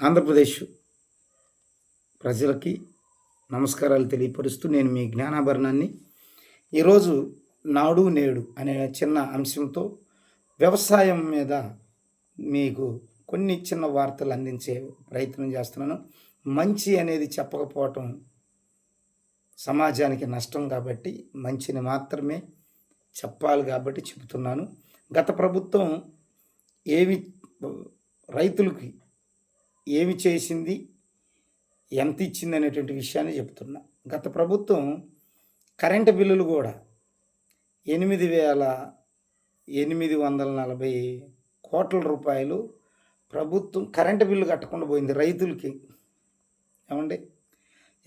ఆంధ్రప్రదేశ్ ప్రజలకి నమస్కారాలు తెలియపరుస్తూ నేను మీ జ్ఞానాభరణాన్ని ఈరోజు నాడు నేడు అనే చిన్న అంశంతో వ్యవసాయం మీద మీకు కొన్ని చిన్న వార్తలు అందించే ప్రయత్నం చేస్తున్నాను. మంచి అనేది చెప్పకపోవటం సమాజానికి నష్టం కాబట్టి మంచిని మాత్రమే చెప్పాలి కాబట్టి చెబుతున్నాను. గత ప్రభుత్వం ఏమి రైతులకి ఏమి చేసింది? ఎంత ఇచ్చింది అనేటువంటి విషయాన్ని చెప్తున్నా. గత ప్రభుత్వం కరెంటు బిల్లులు కూడా ఎనిమిది వేల ఎనిమిది వందల నలభై కోట్ల రూపాయలు ప్రభుత్వం కరెంటు బిల్లు కట్టకుండా పోయింది రైతులకి. ఏమండి?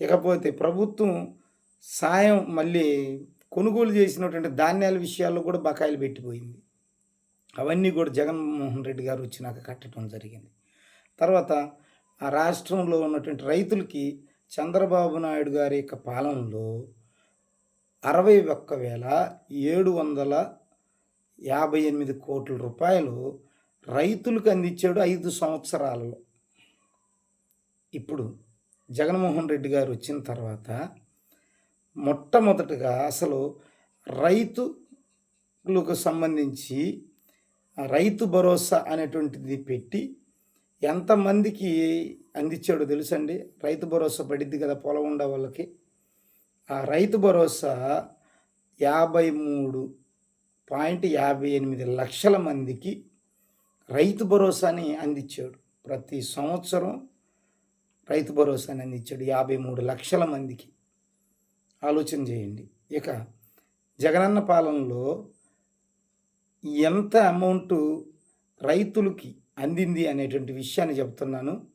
ఇకపోతే ప్రభుత్వం సాయం మళ్ళీ కొనుగోలు చేసినటువంటి ధాన్యాల విషయాల్లో కూడా బకాయిలు పెట్టిపోయింది. అవన్నీ కూడా జగన్మోహన్ రెడ్డి గారు వచ్చినాక కట్టడం జరిగింది. తర్వాత ఆ రాష్ట్రంలో ఉన్నటువంటి రైతులకి చంద్రబాబు నాయుడు గారి యొక్క పాలనలో అరవై ఒక్క వేల ఏడు వందల యాభై ఎనిమిది కోట్ల రూపాయలు రైతులకు అందించాడు ఐదు సంవత్సరాలలో. ఇప్పుడు జగన్మోహన్ రెడ్డి గారు వచ్చిన తర్వాత మొట్టమొదటగా అసలు రైతులకు సంబంధించి రైతు భరోసా అనేటువంటిది పెట్టి ఎంతమందికి అందించాడో తెలుసండి? రైతు భరోసా పడిద్ది కదా పొలం ఉండే వాళ్ళకి. ఆ రైతు భరోసా యాభై మూడు పాయింట్ యాభై ఎనిమిది లక్షల మందికి రైతు భరోసాని అందించాడు. ప్రతి సంవత్సరం రైతు భరోసాని అందించాడు యాభై మూడు లక్షల మందికి. ఆలోచన చేయండి. ఇక జగనన్న పాలనలో ఎంత అమౌంట్ రైతులకి అందింది అనేటువంటి విషయాన్ని చెప్తున్నాను.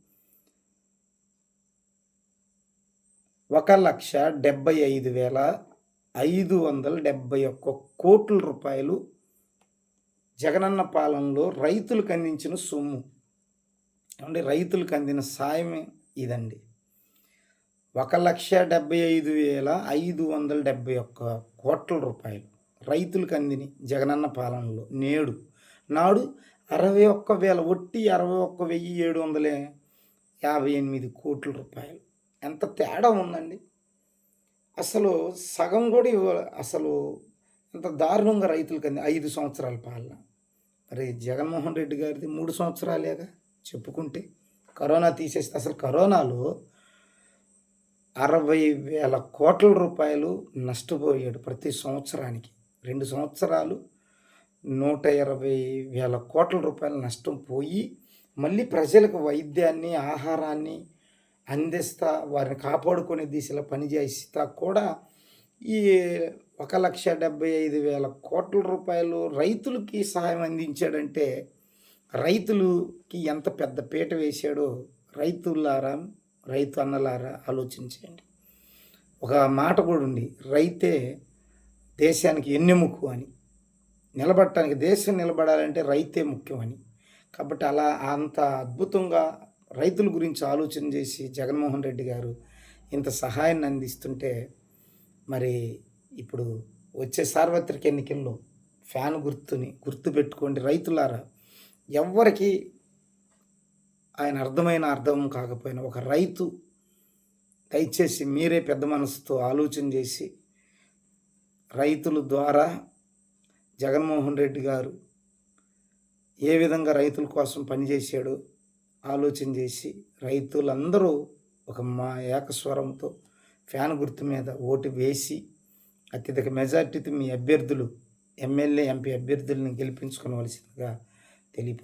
ఒక లక్ష డెబ్బై ఐదు వేల ఐదు వందల డెబ్బై ఒక్క కోట్ల రూపాయలు జగనన్న పాలనలో రైతులకు అందించిన సొమ్ము. అంటే రైతులకు అందిన సాయమే ఇదండి. ఒక లక్ష డెబ్బై ఐదు వేల ఐదు వందల డెబ్బై ఒక్క కోట్ల రూపాయలు రైతులకు అందిని జగనన్న పాలనలో నేడు. నాడు అరవై ఒక్క వేల ఒట్టి అరవై ఒక్క వెయ్యి ఏడు వందల యాభై ఎనిమిది కోట్ల రూపాయలు. ఎంత తేడా ఉందండి. అసలు సగం కూడా ఇవ్వ అసలు ఎంత దారుణంగా రైతులకి అంది ఐదు సంవత్సరాల పాలన. మరి జగన్మోహన్ రెడ్డి గారిది మూడు సంవత్సరాలేగా చెప్పుకుంటే కరోనా తీసేస్తే అసలు కరోనాలో అరవై వేల కోట్ల రూపాయలు నష్టపోయాడు ప్రతి సంవత్సరానికి. రెండు సంవత్సరాలు నూట ఇరవై వేల కోట్ల రూపాయల నష్టం పోయి మళ్ళీ ప్రజలకు వైద్యాన్ని ఆహారాన్ని అందిస్తా వారిని కాపాడుకునే దిశలో పనిచేస్తా కూడా ఈ ఒక లక్ష డెబ్బై ఐదు వేల కోట్ల రూపాయలు రైతులకి సహాయం అందించాడంటే రైతులకి ఎంత పెద్ద పీట వేశాడో రైతులారా రైతు అన్నలారా ఆలోచించండి ఒక మాట కూడా ఉంది రైతే దేశానికి ఎన్నెముకు అని. నిలబడటానికి దేశం నిలబడాలంటే రైతే ముఖ్యమని. కాబట్టి అలా అంత అద్భుతంగా రైతుల గురించి ఆలోచన చేసి జగన్మోహన్ రెడ్డి గారు ఇంత సహాయాన్ని అందిస్తుంటే మరి ఇప్పుడు వచ్చే సార్వత్రిక ఎన్నికల్లో ఫ్యాన్ గుర్తుని గుర్తు పెట్టుకోండి రైతులారా. ఎవ్వరికి ఆయన అర్థమైన అర్థం కాకపోయినా ఒక రైతు దయచేసి మీరే పెద్ద మనసుతో ఆలోచన చేసి రైతుల ద్వారా జగన్మోహన్ రెడ్డి గారు ఏ విధంగా రైతుల కోసం పనిచేశాడో ఆలోచన చేసి రైతులందరూ ఒక మా ఏకస్వరంతో ఫ్యాన్ గుర్తు మీద ఓటు వేసి అత్యధిక మెజార్టీతో మీ అభ్యర్థులు ఎమ్మెల్యే ఎంపీ అభ్యర్థులను గెలిపించుకోవలసిందిగా తెలియ